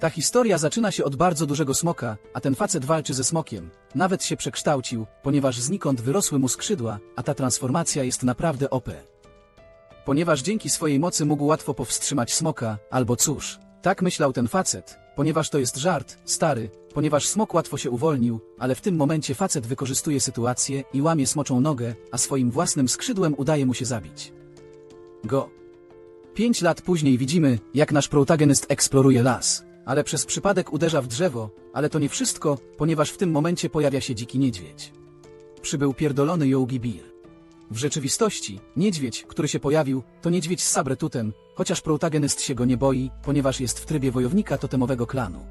Ta historia zaczyna się od bardzo dużego smoka, a ten facet walczy ze smokiem. Nawet się przekształcił, ponieważ znikąd wyrosły mu skrzydła, a ta transformacja jest naprawdę OP. Ponieważ dzięki swojej mocy mógł łatwo powstrzymać smoka, albo cóż. Tak myślał ten facet, ponieważ to jest żart, stary, ponieważ smok łatwo się uwolnił, ale w tym momencie facet wykorzystuje sytuację i łamie smoczą nogę, a swoim własnym skrzydłem udaje mu się zabić. Go. Pięć lat później widzimy, jak nasz protagonist eksploruje las, ale przez przypadek uderza w drzewo, ale to nie wszystko, ponieważ w tym momencie pojawia się dziki niedźwiedź. Przybył pierdolony Yogi Bear. W rzeczywistości, niedźwiedź, który się pojawił, to niedźwiedź z sabretutem, chociaż protagonist się go nie boi, ponieważ jest w trybie wojownika totemowego klanu.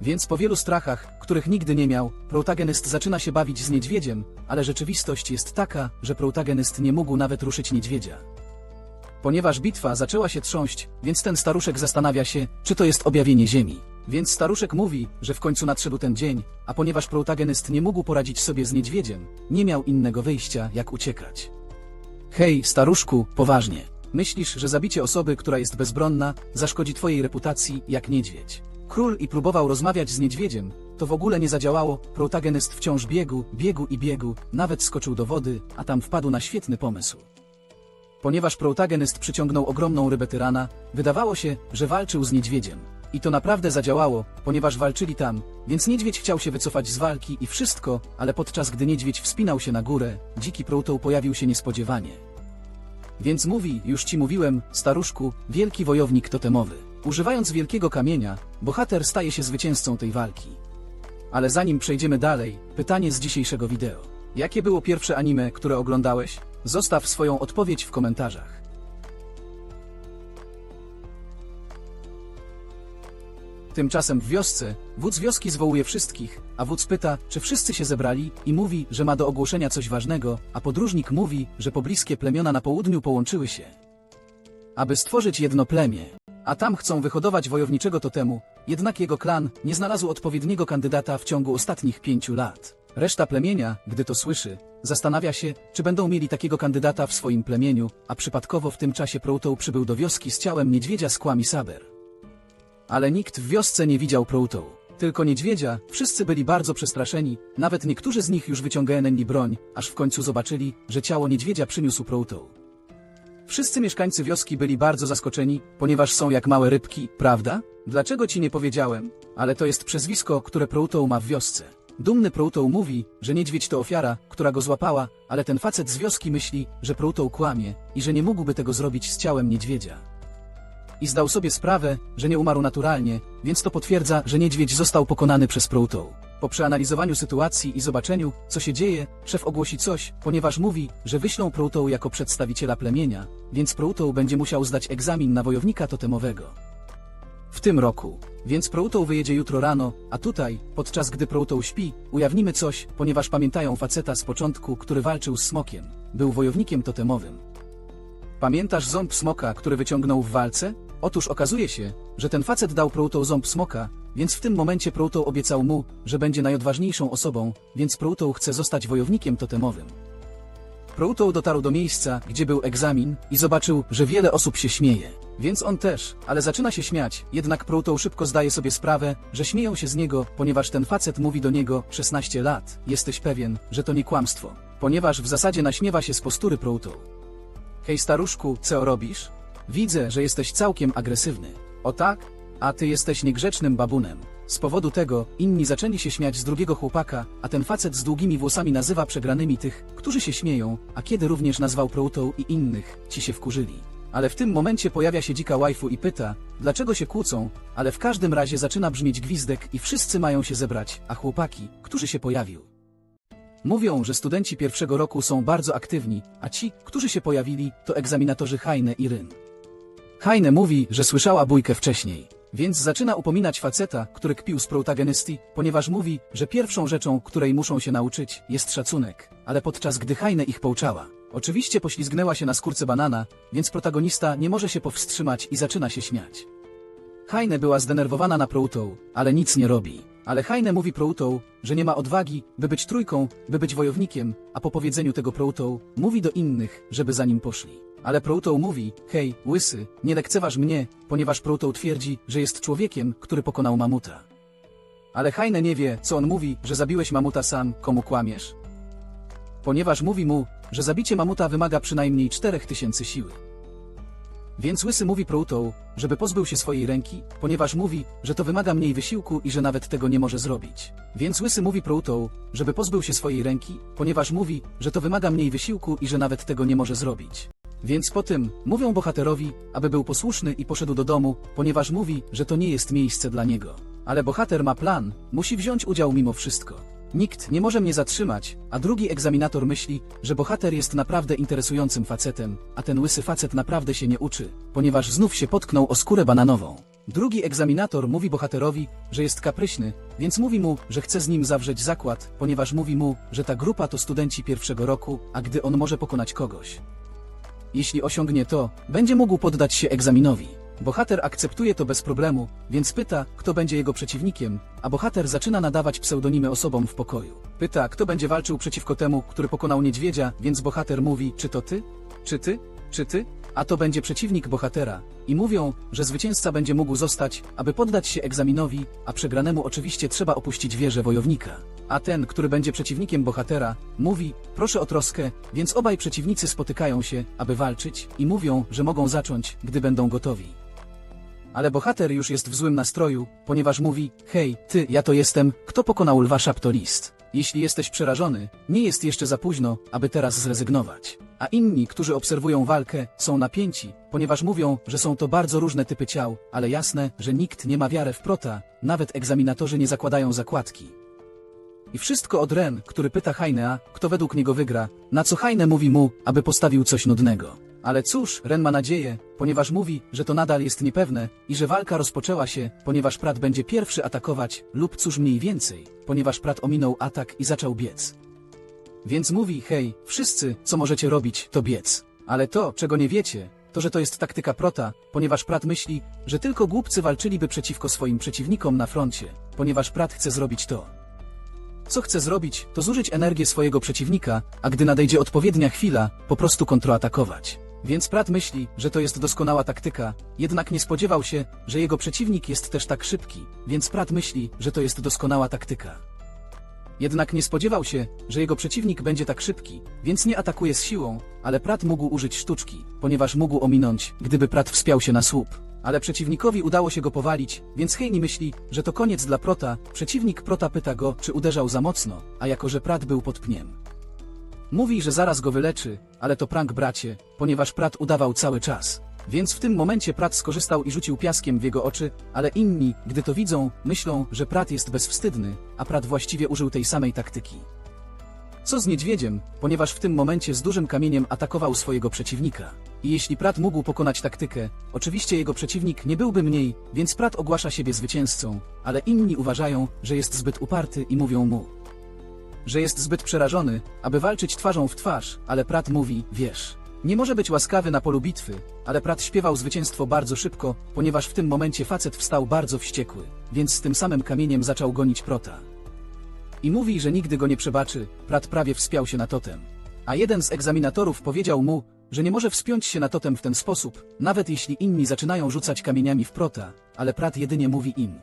Więc po wielu strachach, których nigdy nie miał, protagonist zaczyna się bawić z niedźwiedziem, ale rzeczywistość jest taka, że protagonist nie mógł nawet ruszyć niedźwiedzia. Ponieważ bitwa zaczęła się trząść, więc ten staruszek zastanawia się, czy to jest objawienie ziemi. Więc staruszek mówi, że w końcu nadszedł ten dzień, a ponieważ protagonist nie mógł poradzić sobie z niedźwiedziem, nie miał innego wyjścia, jak uciekać. Hej, staruszku, poważnie. Myślisz, że zabicie osoby, która jest bezbronna, zaszkodzi twojej reputacji, jak niedźwiedź. Król i próbował rozmawiać z niedźwiedziem, to w ogóle nie zadziałało, protagonist wciąż biegł, biegł i biegł, nawet skoczył do wody, a tam wpadł na świetny pomysł. Ponieważ protagonist przyciągnął ogromną rybę tyrana, wydawało się, że walczył z niedźwiedziem. I to naprawdę zadziałało, ponieważ walczyli tam, więc niedźwiedź chciał się wycofać z walki i wszystko, ale podczas gdy niedźwiedź wspinał się na górę, dziki proutą pojawił się niespodziewanie. Więc mówi, już ci mówiłem, staruszku, wielki wojownik totemowy. Używając wielkiego kamienia, bohater staje się zwycięzcą tej walki. Ale zanim przejdziemy dalej, pytanie z dzisiejszego wideo. Jakie było pierwsze anime, które oglądałeś? Zostaw swoją odpowiedź w komentarzach. Tymczasem w wiosce, wódz wioski zwołuje wszystkich, a wódz pyta, czy wszyscy się zebrali i mówi, że ma do ogłoszenia coś ważnego, a podróżnik mówi, że pobliskie plemiona na południu połączyły się, aby stworzyć jedno plemię. A tam chcą wyhodować wojowniczego totemu, jednak jego klan nie znalazł odpowiedniego kandydata w ciągu ostatnich pięciu lat. Reszta plemienia, gdy to słyszy, zastanawia się, czy będą mieli takiego kandydata w swoim plemieniu, a przypadkowo w tym czasie Proutą przybył do wioski z ciałem niedźwiedzia z kłami Saber. Ale nikt w wiosce nie widział Proutą. Tylko niedźwiedzia, wszyscy byli bardzo przestraszeni, nawet niektórzy z nich już wyciągnęli broń, aż w końcu zobaczyli, że ciało niedźwiedzia przyniósł Proutą. Wszyscy mieszkańcy wioski byli bardzo zaskoczeni, ponieważ są jak małe rybki, prawda? Dlaczego ci nie powiedziałem? Ale to jest przezwisko, które Proutą ma w wiosce. Dumny Proutą mówi, że niedźwiedź to ofiara, która go złapała, ale ten facet z wioski myśli, że Proutą kłamie i że nie mógłby tego zrobić z ciałem niedźwiedzia. I zdał sobie sprawę, że nie umarł naturalnie, więc to potwierdza, że niedźwiedź został pokonany przez Proutą. Po przeanalizowaniu sytuacji i zobaczeniu, co się dzieje, szef ogłosi coś, ponieważ mówi, że wyślą Proutą jako przedstawiciela plemienia, więc Proutą będzie musiał zdać egzamin na wojownika totemowego. W tym roku. Więc Proutą wyjedzie jutro rano, a tutaj, podczas gdy Proutą śpi, ujawnimy coś, ponieważ pamiętają faceta z początku, który walczył z smokiem. Był wojownikiem totemowym. Pamiętasz ząb smoka, który wyciągnął w walce? Otóż okazuje się, że ten facet dał Proutą ząb smoka, więc w tym momencie Proutą obiecał mu, że będzie najodważniejszą osobą, więc Proutą chce zostać wojownikiem totemowym. Proutą dotarł do miejsca, gdzie był egzamin i zobaczył, że wiele osób się śmieje. Więc on też, ale zaczyna się śmiać, jednak Proutą szybko zdaje sobie sprawę, że śmieją się z niego, ponieważ ten facet mówi do niego 16 lat. Jesteś pewien, że to nie kłamstwo. Ponieważ w zasadzie naśmiewa się z postury Proutą. Hej staruszku, co robisz? Widzę, że jesteś całkiem agresywny. O tak? A ty jesteś niegrzecznym babunem. Z powodu tego inni zaczęli się śmiać z drugiego chłopaka, a ten facet z długimi włosami nazywa przegranymi tych, którzy się śmieją, a kiedy również nazwał Proutą i innych, ci się wkurzyli. Ale w tym momencie pojawia się dzika waifu i pyta, dlaczego się kłócą, ale w każdym razie zaczyna brzmieć gwizdek i wszyscy mają się zebrać, a chłopaki, którzy się pojawił. Mówią, że studenci pierwszego roku są bardzo aktywni, a ci, którzy się pojawili, to egzaminatorzy Heine i Ryn. Heine mówi, że słyszała bójkę wcześniej, więc zaczyna upominać faceta, który kpił z protagonisty, ponieważ mówi, że pierwszą rzeczą, której muszą się nauczyć, jest szacunek, ale podczas gdy Heine ich pouczała. Oczywiście poślizgnęła się na skórce banana, więc protagonista nie może się powstrzymać i zaczyna się śmiać. Heine była zdenerwowana na Proutą, ale nic nie robi. Ale Heine mówi Proutą, że nie ma odwagi, by być trójką, by być wojownikiem, a po powiedzeniu tego Proutą, mówi do innych, żeby za nim poszli. Ale Proutą mówi, hej, łysy, nie lekceważ mnie, ponieważ Proutą twierdzi, że jest człowiekiem, który pokonał mamuta. Ale Heine nie wie, co on mówi, że zabiłeś mamuta sam, komu kłamiesz. Ponieważ mówi mu, że zabicie mamuta wymaga przynajmniej 4000 siły. Więc Łysy mówi Proutą, żeby pozbył się swojej ręki, ponieważ mówi, że to wymaga mniej wysiłku i że nawet tego nie może zrobić. Więc Łysy mówi Proutą, żeby pozbył się swojej ręki, ponieważ mówi, że to wymaga mniej wysiłku i że nawet tego nie może zrobić. Więc po tym mówią bohaterowi, aby był posłuszny i poszedł do domu, ponieważ mówi, że to nie jest miejsce dla niego. Ale bohater ma plan, musi wziąć udział mimo wszystko. Nikt nie może mnie zatrzymać, a drugi egzaminator myśli, że bohater jest naprawdę interesującym facetem, a ten łysy facet naprawdę się nie uczy, ponieważ znów się potknął o skórę bananową. Drugi egzaminator mówi bohaterowi, że jest kapryśny, więc mówi mu, że chce z nim zawrzeć zakład, ponieważ mówi mu, że ta grupa to studenci pierwszego roku, a gdy on może pokonać kogoś. Jeśli osiągnie to, będzie mógł poddać się egzaminowi. Bohater akceptuje to bez problemu, więc pyta, kto będzie jego przeciwnikiem, a bohater zaczyna nadawać pseudonimy osobom w pokoju. Pyta, kto będzie walczył przeciwko temu, który pokonał niedźwiedzia, więc bohater mówi, czy to ty? Czy ty? Czy ty? A to będzie przeciwnik bohatera. I mówią, że zwycięzca będzie mógł zostać, aby poddać się egzaminowi, a przegranemu oczywiście trzeba opuścić wieżę wojownika. A ten, który będzie przeciwnikiem bohatera, mówi, proszę o troskę, więc obaj przeciwnicy spotykają się, aby walczyć i mówią, że mogą zacząć, gdy będą gotowi. Ale bohater już jest w złym nastroju, ponieważ mówi, hej, ty, ja to jestem, kto pokonał lwa szaptolist. Jeśli jesteś przerażony, nie jest jeszcze za późno, aby teraz zrezygnować. A inni, którzy obserwują walkę, są napięci, ponieważ mówią, że są to bardzo różne typy ciał, ale jasne, że nikt nie ma wiary w prota, nawet egzaminatorzy nie zakładają zakładki. I wszystko od Ren, który pyta Heinea, kto według niego wygra, na co Heine mówi mu, aby postawił coś nudnego. Ale cóż, Ren ma nadzieję, ponieważ mówi, że to nadal jest niepewne i że walka rozpoczęła się, ponieważ Prat będzie pierwszy atakować, lub cóż mniej więcej, ponieważ Prat ominął atak i zaczął biec. Więc mówi, hej, wszyscy, co możecie robić, to biec. Ale to, czego nie wiecie, to że to jest taktyka Prota, ponieważ Prat myśli, że tylko głupcy walczyliby przeciwko swoim przeciwnikom na froncie, ponieważ Prat chce zrobić to. Co chce zrobić, to zużyć energię swojego przeciwnika, a gdy nadejdzie odpowiednia chwila, po prostu kontroatakować. Więc Prat myśli, że to jest doskonała taktyka, jednak nie spodziewał się, że jego przeciwnik jest też tak szybki, więc Prat myśli, że to jest doskonała taktyka. Jednak nie spodziewał się, że jego przeciwnik będzie tak szybki, więc nie atakuje z siłą, ale Prat mógł użyć sztuczki, ponieważ mógł ominąć, gdyby Prat wspiął się na słup. Ale przeciwnikowi udało się go powalić, więc Heini myśli, że to koniec dla Prota. Przeciwnik Prota pyta go, czy uderzał za mocno, a jako że Prat był pod pniem. Mówi, że zaraz go wyleczy, ale to prank bracie, ponieważ Prat udawał cały czas. Więc w tym momencie Prat skorzystał i rzucił piaskiem w jego oczy, ale inni, gdy to widzą, myślą, że Prat jest bezwstydny, a Prat właściwie użył tej samej taktyki. Co z niedźwiedziem, ponieważ w tym momencie z dużym kamieniem atakował swojego przeciwnika. I jeśli Prat mógł pokonać taktykę, oczywiście jego przeciwnik nie byłby mniej, więc Prat ogłasza siebie zwycięzcą, ale inni uważają, że jest zbyt uparty i mówią mu, że jest zbyt przerażony, aby walczyć twarzą w twarz, ale Prat mówi, wiesz, nie może być łaskawy na polu bitwy, ale Prat śpiewał zwycięstwo bardzo szybko, ponieważ w tym momencie facet wstał bardzo wściekły, więc z tym samym kamieniem zaczął gonić Prota. I mówi, że nigdy go nie przebaczy, Prat prawie wspiął się na totem. A jeden z egzaminatorów powiedział mu, że nie może wspiąć się na totem w ten sposób, nawet jeśli inni zaczynają rzucać kamieniami w Prota, ale Prat jedynie mówi im,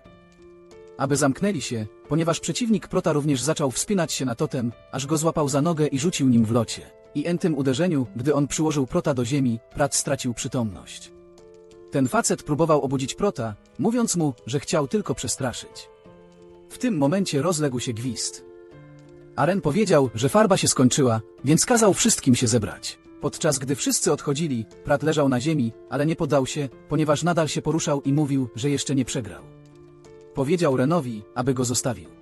aby zamknęli się, ponieważ przeciwnik Prota również zaczął wspinać się na totem, aż go złapał za nogę i rzucił nim w locie. I en tym uderzeniu, gdy on przyłożył Prota do ziemi, Prat stracił przytomność. Ten facet próbował obudzić Prota, mówiąc mu, że chciał tylko przestraszyć. W tym momencie rozległ się gwizd. Aren powiedział, że farba się skończyła, więc kazał wszystkim się zebrać. Podczas gdy wszyscy odchodzili, Prat leżał na ziemi, ale nie poddał się, ponieważ nadal się poruszał i mówił, że jeszcze nie przegrał. Powiedział Renowi, aby go zostawił.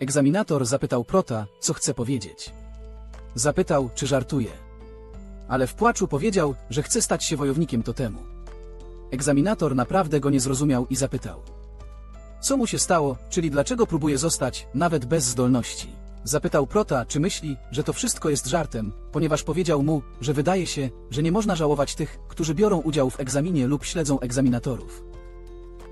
Egzaminator zapytał Prota, co chce powiedzieć. Zapytał, czy żartuje. Ale w płaczu powiedział, że chce stać się wojownikiem totemu. Egzaminator naprawdę go nie zrozumiał i zapytał. Co mu się stało, czyli dlaczego próbuje zostać, nawet bez zdolności? Zapytał Prota, czy myśli, że to wszystko jest żartem, ponieważ powiedział mu, że wydaje się, że nie można żałować tych, którzy biorą udział w egzaminie lub śledzą egzaminatorów.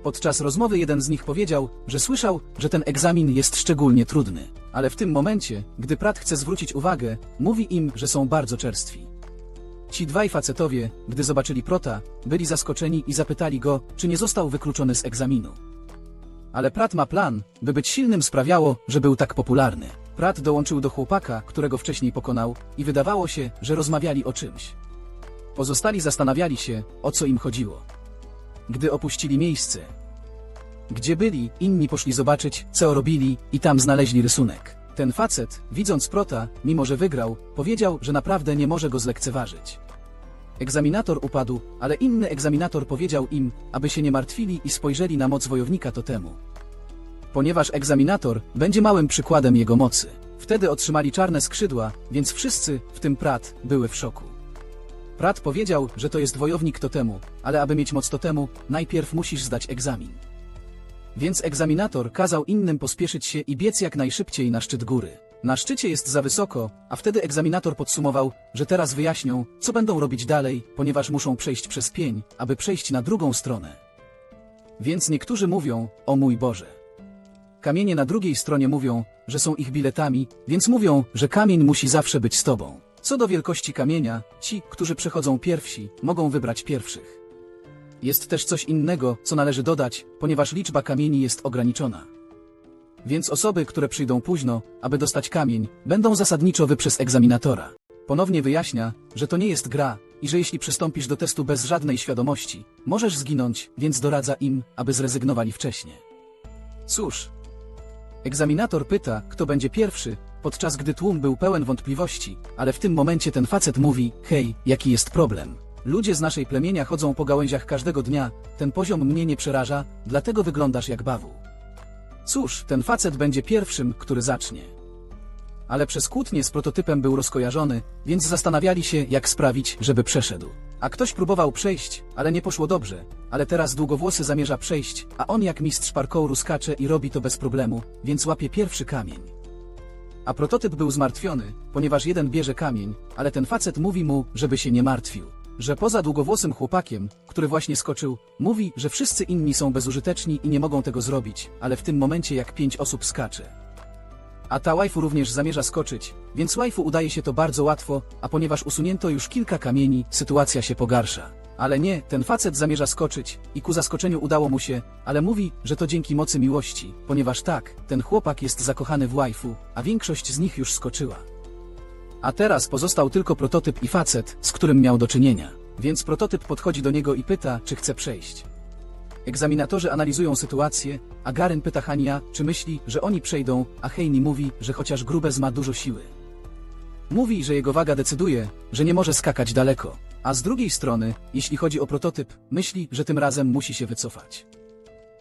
Podczas rozmowy jeden z nich powiedział, że słyszał, że ten egzamin jest szczególnie trudny. Ale w tym momencie, gdy Prat chce zwrócić uwagę, mówi im, że są bardzo czerstwi. Ci dwaj facetowie, gdy zobaczyli Prota, byli zaskoczeni i zapytali go, czy nie został wykluczony z egzaminu. Ale Prat ma plan, by być silnym sprawiało, że był tak popularny. Prat dołączył do chłopaka, którego wcześniej pokonał, i wydawało się, że rozmawiali o czymś. Pozostali zastanawiali się, o co im chodziło. Gdy opuścili miejsce, gdzie byli, inni poszli zobaczyć, co robili, i tam znaleźli rysunek. Ten facet, widząc Prota, mimo że wygrał, powiedział, że naprawdę nie może go zlekceważyć. Egzaminator upadł, ale inny egzaminator powiedział im, aby się nie martwili i spojrzeli na moc wojownika totemu. Ponieważ egzaminator będzie małym przykładem jego mocy. Wtedy otrzymali czarne skrzydła, więc wszyscy, w tym Prat, były w szoku. Prat powiedział, że to jest wojownik totemu, ale aby mieć moc totemu, najpierw musisz zdać egzamin. Więc egzaminator kazał innym pospieszyć się i biec jak najszybciej na szczyt góry. Na szczycie jest za wysoko, a wtedy egzaminator podsumował, że teraz wyjaśnią, co będą robić dalej, ponieważ muszą przejść przez pień, aby przejść na drugą stronę. Więc niektórzy mówią, o mój Boże. Kamienie na drugiej stronie mówią, że są ich biletami, więc mówią, że kamień musi zawsze być z tobą. Co do wielkości kamienia, ci, którzy przechodzą pierwsi, mogą wybrać pierwszych. Jest też coś innego, co należy dodać, ponieważ liczba kamieni jest ograniczona. Więc osoby, które przyjdą późno, aby dostać kamień, będą zasadniczo wy przez egzaminatora. Ponownie wyjaśnia, że to nie jest gra i że jeśli przystąpisz do testu bez żadnej świadomości, możesz zginąć, więc doradza im, aby zrezygnowali wcześniej. Cóż, egzaminator pyta, kto będzie pierwszy, podczas gdy tłum był pełen wątpliwości, ale w tym momencie ten facet mówi, hej, jaki jest problem? Ludzie z naszej plemienia chodzą po gałęziach każdego dnia, ten poziom mnie nie przeraża, dlatego wyglądasz jak bawu. Cóż, ten facet będzie pierwszym, który zacznie. Ale przez kłótnię z prototypem był rozkojarzony, więc zastanawiali się, jak sprawić, żeby przeszedł. A ktoś próbował przejść, ale nie poszło dobrze. Ale teraz długowłosy zamierza przejść, a on jak mistrz parkouru skacze i robi to bez problemu, więc łapie pierwszy kamień. A prototyp był zmartwiony, ponieważ jeden bierze kamień, ale ten facet mówi mu, żeby się nie martwił. Że poza długowłosym chłopakiem, który właśnie skoczył, mówi, że wszyscy inni są bezużyteczni i nie mogą tego zrobić, ale w tym momencie jak pięć osób skacze. A ta waifu również zamierza skoczyć, więc waifu udaje się to bardzo łatwo, a ponieważ usunięto już kilka kamieni, sytuacja się pogarsza. Ale nie, ten facet zamierza skoczyć i ku zaskoczeniu udało mu się, ale mówi, że to dzięki mocy miłości, ponieważ tak, ten chłopak jest zakochany w waifu, a większość z nich już skoczyła. A teraz pozostał tylko prototyp i facet, z którym miał do czynienia. Więc prototyp podchodzi do niego i pyta, czy chce przejść. Egzaminatorzy analizują sytuację, a Garen pyta Hania, czy myśli, że oni przejdą, a Heini mówi, że chociaż Grubez ma dużo siły. Mówi, że jego waga decyduje, że nie może skakać daleko. A z drugiej strony, jeśli chodzi o prototyp, myśli, że tym razem musi się wycofać.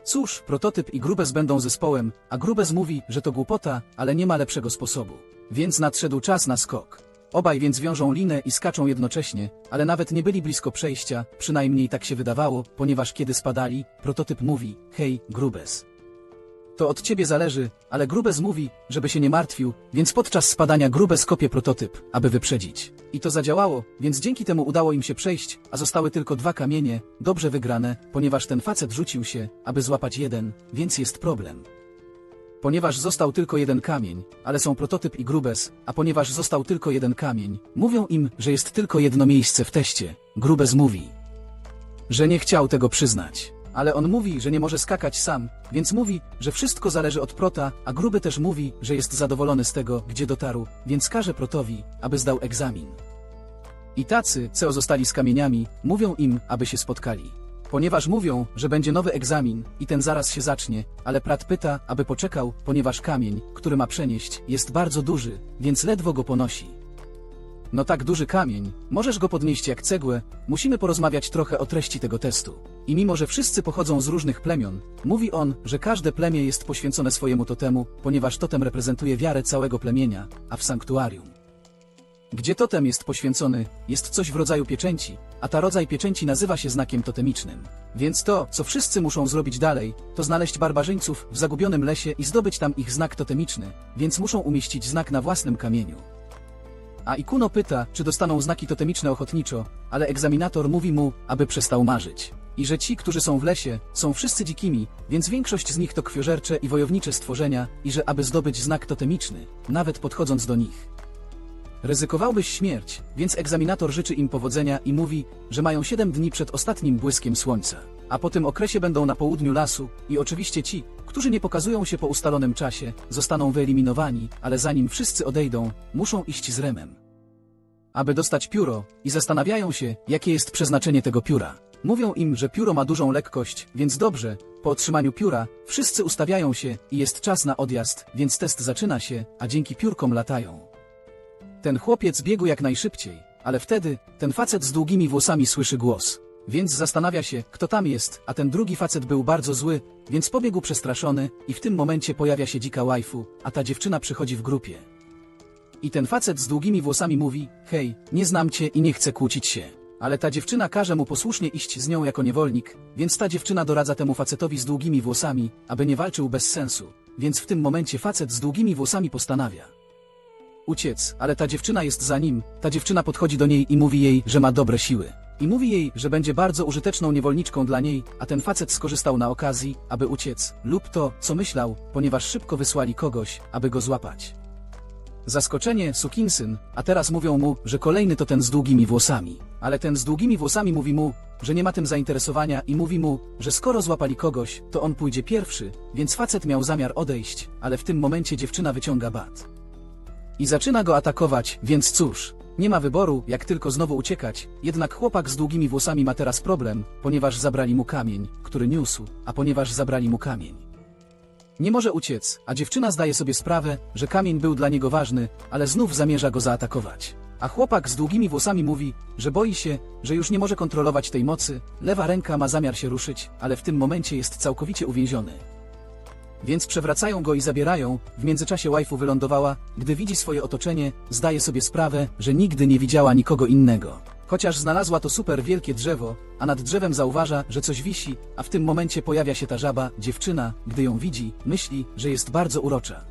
Cóż, prototyp i Grubez będą zespołem, a Grubez mówi, że to głupota, ale nie ma lepszego sposobu. Więc nadszedł czas na skok. Obaj więc wiążą linę i skaczą jednocześnie, ale nawet nie byli blisko przejścia, przynajmniej tak się wydawało, ponieważ kiedy spadali, prototyp mówi, hej, Grubez. To od ciebie zależy, ale Grubez mówi, żeby się nie martwił, więc podczas spadania Grubez kopie prototyp, aby wyprzedzić. I to zadziałało, więc dzięki temu udało im się przejść, a zostały tylko dwa kamienie, dobrze wygrane, ponieważ ten facet rzucił się, aby złapać jeden, więc jest problem. Ponieważ został tylko jeden kamień, ale są prototyp i grubes, a ponieważ został tylko jeden kamień, mówią im, że jest tylko jedno miejsce w teście. Grubes mówi, że nie chciał tego przyznać. Ale on mówi, że nie może skakać sam, więc mówi, że wszystko zależy od prota, a gruby też mówi, że jest zadowolony z tego, gdzie dotarł, więc każe protowi, aby zdał egzamin. I tacy, co zostali z kamieniami, mówią im, aby się spotkali. Ponieważ mówią, że będzie nowy egzamin i ten zaraz się zacznie, ale Prat pyta, aby poczekał, ponieważ kamień, który ma przenieść, jest bardzo duży, więc ledwo go ponosi. No tak duży kamień, możesz go podnieść jak cegłę, musimy porozmawiać trochę o treści tego testu. I mimo, że wszyscy pochodzą z różnych plemion, mówi on, że każde plemię jest poświęcone swojemu totemu, ponieważ totem reprezentuje wiarę całego plemienia, a w sanktuarium. Gdzie totem jest poświęcony, jest coś w rodzaju pieczęci, a ta rodzaj pieczęci nazywa się znakiem totemicznym. Więc to, co wszyscy muszą zrobić dalej, to znaleźć barbarzyńców w zagubionym lesie i zdobyć tam ich znak totemiczny, więc muszą umieścić znak na własnym kamieniu. A Ikuno pyta, czy dostaną znaki totemiczne ochotniczo, ale egzaminator mówi mu, aby przestał marzyć. I że ci, którzy są w lesie, są wszyscy dzikimi, więc większość z nich to krwiożercze i wojownicze stworzenia, i że aby zdobyć znak totemiczny, nawet podchodząc do nich, ryzykowałbyś śmierć, więc egzaminator życzy im powodzenia i mówi, że mają 7 dni przed ostatnim błyskiem słońca. A po tym okresie będą na południu lasu i oczywiście ci, którzy nie pokazują się po ustalonym czasie, zostaną wyeliminowani, ale zanim wszyscy odejdą, muszą iść z remem aby dostać pióro i zastanawiają się, jakie jest przeznaczenie tego pióra. Mówią im, że pióro ma dużą lekkość, więc dobrze, po otrzymaniu pióra, wszyscy ustawiają się i jest czas na odjazd, więc test zaczyna się, a dzięki piórkom latają. Ten chłopiec biegł jak najszybciej, ale wtedy ten facet z długimi włosami słyszy głos. Więc zastanawia się, kto tam jest, a ten drugi facet był bardzo zły, więc pobiegł przestraszony i w tym momencie pojawia się dzika waifu, a ta dziewczyna przychodzi w grupie. I ten facet z długimi włosami mówi, hej, nie znam cię i nie chcę kłócić się. Ale ta dziewczyna każe mu posłusznie iść z nią jako niewolnik, więc ta dziewczyna doradza temu facetowi z długimi włosami, aby nie walczył bez sensu. Więc w tym momencie facet z długimi włosami postanawia uciec, ale ta dziewczyna jest za nim, ta dziewczyna podchodzi do niej i mówi jej, że ma dobre siły. I mówi jej, że będzie bardzo użyteczną niewolniczką dla niej, a ten facet skorzystał na okazji, aby uciec, lub to, co myślał, ponieważ szybko wysłali kogoś, aby go złapać. Zaskoczenie, sukinsyn, a teraz mówią mu, że kolejny to ten z długimi włosami. Ale ten z długimi włosami mówi mu, że nie ma tym zainteresowania i mówi mu, że skoro złapali kogoś, to on pójdzie pierwszy, więc facet miał zamiar odejść, ale w tym momencie dziewczyna wyciąga bat. I zaczyna go atakować, więc cóż, nie ma wyboru, jak tylko znowu uciekać, jednak chłopak z długimi włosami ma teraz problem, ponieważ zabrali mu kamień, który niósł, a ponieważ zabrali mu kamień. Nie może uciec, a dziewczyna zdaje sobie sprawę, że kamień był dla niego ważny, ale znów zamierza go zaatakować. A chłopak z długimi włosami mówi, że boi się, że już nie może kontrolować tej mocy, lewa ręka ma zamiar się ruszyć, ale w tym momencie jest całkowicie uwięziony. Więc przewracają go i zabierają, w międzyczasie waifu wylądowała, gdy widzi swoje otoczenie, zdaje sobie sprawę, że nigdy nie widziała nikogo innego. Chociaż znalazła to super wielkie drzewo, a nad drzewem zauważa, że coś wisi, a w tym momencie pojawia się ta żaba, dziewczyna, gdy ją widzi, myśli, że jest bardzo urocza.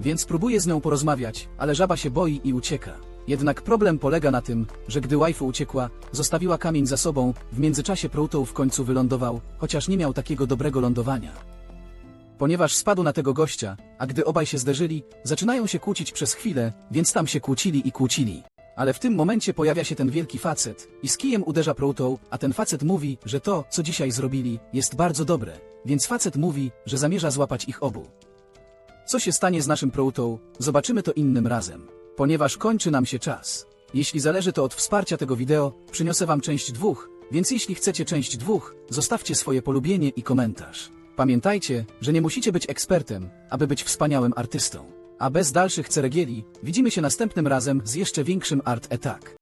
Więc próbuje z nią porozmawiać, ale żaba się boi i ucieka. Jednak problem polega na tym, że gdy waifu uciekła, zostawiła kamień za sobą, w międzyczasie Proutou w końcu wylądował, chociaż nie miał takiego dobrego lądowania. Ponieważ spadł na tego gościa, a gdy obaj się zderzyli, zaczynają się kłócić przez chwilę, więc tam się kłócili i kłócili. Ale w tym momencie pojawia się ten wielki facet i z kijem uderza Proutą, a ten facet mówi, że to, co dzisiaj zrobili, jest bardzo dobre. Więc facet mówi, że zamierza złapać ich obu. Co się stanie z naszym Proutą, zobaczymy to innym razem. Ponieważ kończy nam się czas. Jeśli zależy to od wsparcia tego wideo, przyniosę wam część dwóch, więc jeśli chcecie część dwóch, zostawcie swoje polubienie i komentarz. Pamiętajcie, że nie musicie być ekspertem, aby być wspaniałym artystą. A bez dalszych ceregieli, widzimy się następnym razem z jeszcze większym Art Attack.